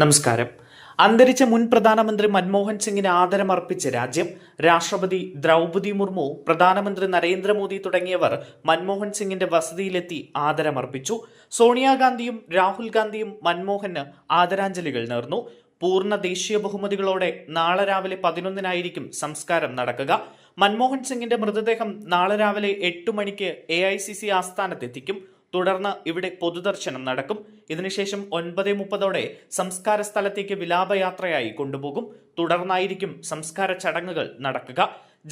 നമസ്കാരം. അന്തരിച്ച മുൻ പ്രധാനമന്ത്രി മൻമോഹൻ സിംഗിന് ആദരമർപ്പിച്ച് രാജ്യം രാഷ്ട്രപതി ദ്രൗപതി മുർമു പ്രധാനമന്ത്രി നരേന്ദ്രമോദി തുടങ്ങിയവർ മൻമോഹൻ സിംഗിന്റെ വസതിയിലെത്തി ആദരമർപ്പിച്ചു. സോണിയാഗാന്ധിയും രാഹുൽ ഗാന്ധിയും മൻമോഹന് ആദരാഞ്ജലികൾ നേർന്നു. പൂർണ ദേശീയ ബഹുമതികളോടെ നാളെ രാവിലെ പതിനൊന്നിനായിരിക്കും സംസ്കാരം നടക്കുക. മൻമോഹൻ സിംഗിന്റെ മൃതദേഹം നാളെ രാവിലെ എട്ട് മണിക്ക് എ സി സി ആസ്ഥാനത്തെത്തിക്കും. തുടർന്ന് ഇവിടെ പൊതുദർശനം നടക്കും. ഇതിനുശേഷം ഒൻപത് മുപ്പതോടെ സംസ്കാര സ്ഥലത്തേക്ക് വിലാപയാത്രയായി കൊണ്ടുപോകും. തുടർന്നായിരിക്കും സംസ്കാര ചടങ്ങുകൾ നടക്കുക.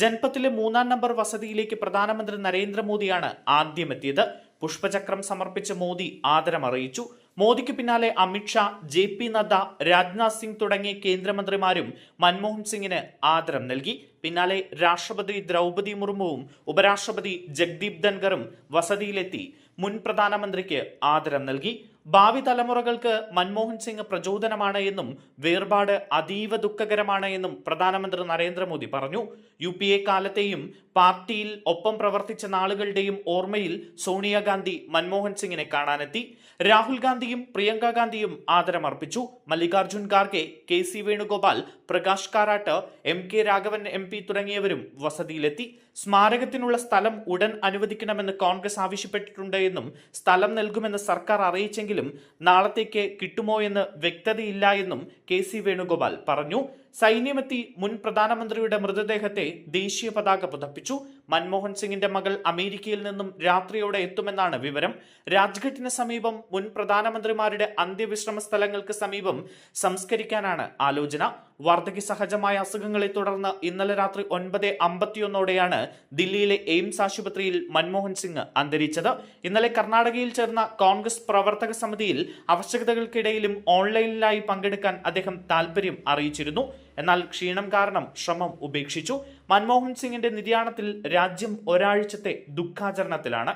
ജൻപത്തിലെ മൂന്നാം നമ്പർ വസതിയിലേക്ക് പ്രധാനമന്ത്രി നരേന്ദ്രമോദിയാണ് ആദ്യമെത്തിയത്. പുഷ്പചക്രം സമർപ്പിച്ച മോദി ആദരമറിയിച്ചു. മോദിക്ക് പിന്നാലെ അമിത്ഷാ ജെ പി നദ്ദ രാജ്നാഥ് സിംഗ് തുടങ്ങിയ കേന്ദ്രമന്ത്രിമാരും മൻമോഹൻ സിംഗിന് ആദരം നൽകി. പിന്നാലെ രാഷ്ട്രപതി ദ്രൗപതി മുർമുവും ഉപരാഷ്ട്രപതി ജഗ്ദീപ് ധൻഖറും വസതിയിലെത്തി. മുൻ പ്രധാനമന്ത്രിക്ക് ആദരം നൽകി. ഭാവി തലമുറകൾക്ക് മൻമോഹൻ സിംഗ് പ്രചോദനമാണ് എന്നും വേർപാട് അതീവ ദുഃഖകരമാണ് എന്നും പ്രധാനമന്ത്രി നരേന്ദ്രമോദി പറഞ്ഞു. യു പി എ കാലത്തെയും പാർട്ടിയിൽ ഒപ്പം പ്രവർത്തിച്ച നാളുകളുടെയും ഓർമ്മയിൽ സോണിയാഗാന്ധി മൻമോഹൻ സിംഗിനെ കാണാനെത്തി. രാഹുൽ ഗാന്ധിയും പ്രിയങ്ക ഗാന്ധിയും ആദരമർപ്പിച്ചു. Mallikarjun Kharge K C Venugopal Prakash Karat M K Raghavan M P തുടങ്ങിയവരും വസതിയിലെത്തി. സ്മാരകത്തിനുള്ള സ്ഥലം ഉടൻ അനുവദിക്കണമെന്ന് കോൺഗ്രസ് ആവശ്യപ്പെട്ടിട്ടുണ്ട് എന്നും സ്ഥലം നൽകുമെന്ന് സർക്കാർ അറിയിച്ചെങ്കിലും നാളത്തേക്ക് കിട്ടുമോ എന്ന് വ്യക്തതയില്ല എന്നും കെ സി വേണുഗോപാൽ പറഞ്ഞു. സൈന്യമെത്തി മുൻ പ്രധാനമന്ത്രിയുടെ മൃതദേഹത്തെ ദേശീയ പതാക പുതപ്പിച്ചു. മൻമോഹൻ സിംഗിന്റെ മകൾ അമേരിക്കയിൽ നിന്നും രാത്രിയോടെ എത്തുമെന്നാണ് വിവരം. രാജ്ഘട്ടിന് സമീപം മുൻ പ്രധാനമന്ത്രിമാരുടെ അന്ത്യവിശ്രമ സ്ഥലങ്ങൾക്ക് സമീപം സംസ്കരിക്കാനാണ് ആലോചന. വാർദ്ധക്യ സഹജമായ അസുഖങ്ങളെ തുടർന്ന് ഇന്നലെ രാത്രി ഒൻപത് അമ്പത്തിയൊന്നോടെയാണ് ദില്ലിയിലെ എയിംസ് ആശുപത്രിയിൽ മൻമോഹൻ സിംഗ് അന്തരിച്ചത്. ഇന്നലെ കർണാടകയിൽ ചേർന്ന കോൺഗ്രസ് പ്രവർത്തക സമിതിയിൽ ആവശ്യകതകൾക്കിടയിലും ഓൺലൈനിലായി പങ്കെടുക്കാൻ അദ്ദേഹം താൽപര്യം അറിയിച്ചിരുന്നു. എന്നാൽ ക്ഷീണം കാരണം ശ്രമം ഉപേക്ഷിച്ചു. മൻമോഹൻ സിംഗിന്റെ നിര്യാണത്തിൽ രാജ്യം ഒരാഴ്ചത്തെ ദുഃഖാചരണത്തിലാണ്.